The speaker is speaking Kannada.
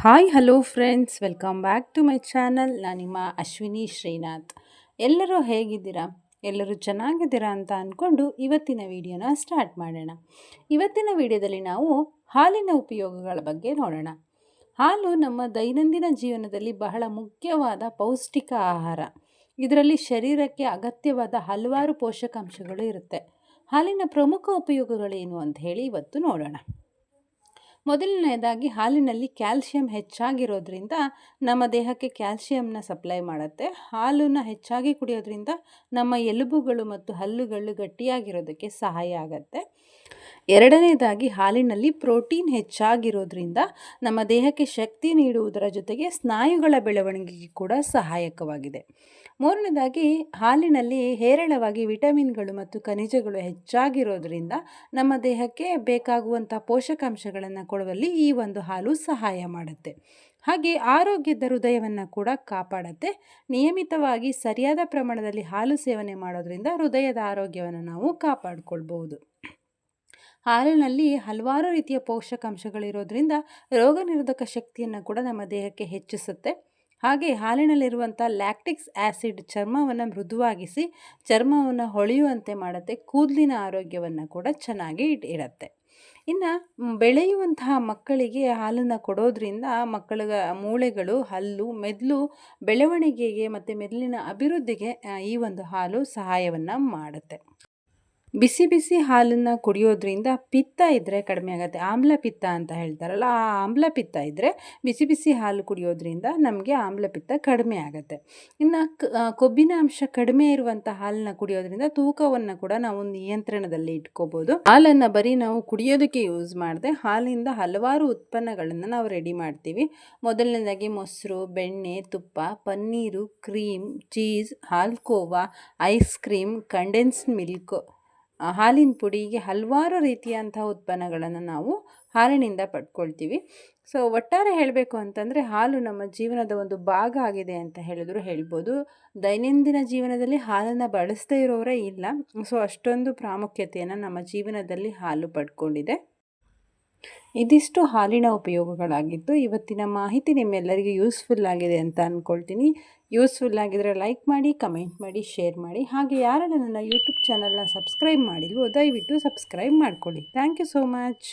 Hi hello friends welcome back to my channel ನಾನು ನಿಮ್ಮ ಅಶ್ವಿನಿ ಶ್ರೀನಾಥ್. ಎಲ್ಲರೂ ಹೇಗಿದ್ದೀರಾ? ಎಲ್ಲರೂ ಚೆನ್ನಾಗಿದ್ದೀರಾ ಅಂತ ಅಂದ್ಕೊಂಡು ಇವತ್ತಿನ ವಿಡಿಯೋನ ಸ್ಟಾರ್ಟ್ ಮಾಡೋಣ. ಇವತ್ತಿನ ವಿಡಿಯೋದಲ್ಲಿ ನಾವು ಹಾಲಿನ ಉಪಯೋಗಗಳ ಬಗ್ಗೆ ನೋಡೋಣ. ಹಾಲು ನಮ್ಮ ದೈನಂದಿನ ಜೀವನದಲ್ಲಿ ಬಹಳ ಮುಖ್ಯವಾದ ಪೌಷ್ಟಿಕ ಆಹಾರ. ಇದರಲ್ಲಿ ಶರೀರಕ್ಕೆ ಅಗತ್ಯವಾದ ಹಲವಾರು ಪೋಷಕಾಂಶಗಳು ಇರುತ್ತೆ. ಹಾಲಿನ ಪ್ರಮುಖ ಉಪಯೋಗಗಳೇನು ಅಂತ ಹೇಳಿ ಇವತ್ತು ನೋಡೋಣ. ಮೊದಲನೇದಾಗಿ ಹಾಲಿನಲ್ಲಿ ಕ್ಯಾಲ್ಶಿಯಂ ಹೆಚ್ಚಾಗಿರೋದ್ರಿಂದ ನಮ್ಮ ದೇಹಕ್ಕೆ ಕ್ಯಾಲ್ಶಿಯಂನ ಸಪ್ಲೈ ಮಾಡುತ್ತೆ. ಹಾಲನ್ನು ಹೆಚ್ಚಾಗಿ ಕುಡಿಯೋದ್ರಿಂದ ನಮ್ಮ ಎಲುಬುಗಳು ಮತ್ತು ಹಲ್ಲುಗಳು ಗಟ್ಟಿಯಾಗಿರೋದಕ್ಕೆ ಸಹಾಯ ಆಗುತ್ತೆ. ಎರಡನೇದಾಗಿ ಹಾಲಿನಲ್ಲಿ ಪ್ರೋಟೀನ್ ಹೆಚ್ಚಾಗಿರೋದ್ರಿಂದ ನಮ್ಮ ದೇಹಕ್ಕೆ ಶಕ್ತಿ ನೀಡುವುದರ ಜೊತೆಗೆ ಸ್ನಾಯುಗಳ ಬೆಳವಣಿಗೆಗೆ ಕೂಡ ಸಹಾಯಕವಾಗಿದೆ. ಮೂರನೇದಾಗಿ ಹಾಲಿನಲ್ಲಿ ಹೇರಳವಾಗಿ ವಿಟಮಿನ್ಗಳು ಮತ್ತು ಖನಿಜಗಳು ಹೆಚ್ಚಾಗಿರೋದ್ರಿಂದ ನಮ್ಮ ದೇಹಕ್ಕೆ ಬೇಕಾಗುವಂಥ ಪೋಷಕಾಂಶಗಳನ್ನು ಕೊಡುವಲ್ಲಿ ಈ ಒಂದು ಹಾಲು ಸಹಾಯ ಮಾಡುತ್ತೆ. ಹಾಗೆ ಆರೋಗ್ಯದ ಹೃದಯವನ್ನು ಕೂಡ ಕಾಪಾಡುತ್ತೆ. ನಿಯಮಿತವಾಗಿ ಸರಿಯಾದ ಪ್ರಮಾಣದಲ್ಲಿ ಹಾಲು ಸೇವನೆ ಮಾಡೋದ್ರಿಂದ ಹೃದಯದ ಆರೋಗ್ಯವನ್ನು ನಾವು ಕಾಪಾಡಿಕೊಳ್ಬಹುದು. ಹಾಲಿನಲ್ಲಿ ಹಲವಾರು ರೀತಿಯ ಪೋಷಕಾಂಶಗಳಿರೋದ್ರಿಂದ ರೋಗ ನಿರೋಧಕ ಶಕ್ತಿಯನ್ನು ಕೂಡ ನಮ್ಮ ದೇಹಕ್ಕೆ ಹೆಚ್ಚಿಸುತ್ತೆ. ಹಾಗೆ ಹಾಲಿನಲ್ಲಿರುವಂಥ ಲ್ಯಾಕ್ಟಿಕ್ಸ್ ಆ್ಯಸಿಡ್ ಚರ್ಮವನ್ನು ಮೃದುವಾಗಿಸಿ ಚರ್ಮವನ್ನು ಹೊಳೆಯುವಂತೆ ಮಾಡುತ್ತೆ, ಕೂದಲಿನ ಆರೋಗ್ಯವನ್ನು ಕೂಡ ಚೆನ್ನಾಗಿ ಇಡುತ್ತೆ. ಇನ್ನು ಬೆಳೆಯುವಂತಹ ಮಕ್ಕಳಿಗೆ ಹಾಲನ್ನು ಕೊಡೋದ್ರಿಂದ ಮಕ್ಕಳ ಮೂಳೆಗಳು, ಹಲ್ಲು ಮೆದುಳು ಬೆಳವಣಿಗೆಗೆ ಮತ್ತು ಮೆದುಳಿನ ಅಭಿವೃದ್ಧಿಗೆ ಈ ಒಂದು ಹಾಲು ಸಹಾಯವನ್ನು ಮಾಡುತ್ತೆ. ಬಿಸಿ ಬಿಸಿ ಹಾಲನ್ನು ಕುಡಿಯೋದ್ರಿಂದ ಪಿತ್ತ ಇದ್ದರೆ ಕಡಿಮೆ ಆಗುತ್ತೆ. ಆಮ್ಲ ಪಿತ್ತ ಅಂತ ಹೇಳ್ತಾರಲ್ಲ, ಆ ಆಮ್ಲ ಪಿತ್ತ ಇದ್ದರೆ ಬಿಸಿ ಬಿಸಿ ಹಾಲು ಕುಡಿಯೋದ್ರಿಂದ ನಮಗೆ ಆಮ್ಲ ಪಿತ್ತ ಕಡಿಮೆ ಆಗುತ್ತೆ. ಇನ್ನು ಕೊಬ್ಬಿನ ಅಂಶ ಕಡಿಮೆ ಇರುವಂಥ ಹಾಲನ್ನ ಕುಡಿಯೋದ್ರಿಂದ ತೂಕವನ್ನು ಕೂಡ ನಾವು ನಿಯಂತ್ರಣದಲ್ಲಿ ಇಟ್ಕೋಬೋದು. ಹಾಲನ್ನು ಬರೀ ನಾವು ಕುಡಿಯೋದಕ್ಕೆ ಯೂಸ್ ಮಾಡದೆ ಹಾಲಿಂದ ಹಲವಾರು ಉತ್ಪನ್ನಗಳನ್ನು ನಾವು ರೆಡಿ ಮಾಡ್ತೀವಿ. ಮೊದಲನೇದಾಗಿ ಮೊಸರು, ಬೆಣ್ಣೆ, ತುಪ್ಪ, ಪನ್ನೀರು ಕ್ರೀಮ್ ಚೀಸ್ ಹಾಲ್ಕೋವಾ ಐಸ್ ಕ್ರೀಮ್ ಕಂಡೆನ್ಸ್ ಮಿಲ್ಕ್ ಹಾಲಿನ ಪುಡಿಗೆ ಹಲವಾರು ರೀತಿಯಂತಹ ಉತ್ಪನ್ನಗಳನ್ನು ನಾವು ಹಾಲಿನಿಂದ ಪಡ್ಕೊಳ್ತೀವಿ. ಸೊ, ಒಟ್ಟಾರೆ ಹೇಳಬೇಕು ಅಂತಂದರೆ ಹಾಲು ನಮ್ಮ ಜೀವನದ ಒಂದು ಭಾಗ ಆಗಿದೆ ಅಂತ ಹೇಳಿದ್ರು ಹೇಳ್ಬೋದು. ದೈನಂದಿನ ಜೀವನದಲ್ಲಿ ಹಾಲನ್ನು ಬಳಸದೇ ಇರೋರೇ ಇಲ್ಲ. ಸೊ, ಅಷ್ಟೊಂದು ಪ್ರಾಮುಖ್ಯತೆಯನ್ನು ನಮ್ಮ ಜೀವನದಲ್ಲಿ ಹಾಲು ಪಡ್ಕೊಂಡಿದೆ. ಇದಿಷ್ಟು ಹಾಲಿನ ಉಪಯೋಗಗಳಾಗಿದ್ದು, ಇವತ್ತಿನ ಮಾಹಿತಿ ನಿಮ್ಮೆಲ್ಲರಿಗೂ ಯೂಸ್ಫುಲ್ ಆಗಿದೆ ಅಂತ ಅಂದ್ಕೊಳ್ತೀನಿ ಯೂಸ್ಫುಲ್ ಆಗಿದ್ರೆ ಲೈಕ್ ಮಾಡಿ, ಕಮೆಂಟ್ ಮಾಡಿ, ಶೇರ್ ಮಾಡಿ. ಹಾಗೆ ಯಾರೆಲ್ಲ ನನ್ನ ಯೂಟ್ಯೂಬ್ ಚಾನಲ್ನ ಸಬ್ಸ್ಕ್ರೈಬ್ ಮಾಡಿಲ್ವೋ, ದಯವಿಟ್ಟು ಸಬ್ಸ್ಕ್ರೈಬ್ ಮಾಡ್ಕೊಳ್ಳಿ. Thank you so much.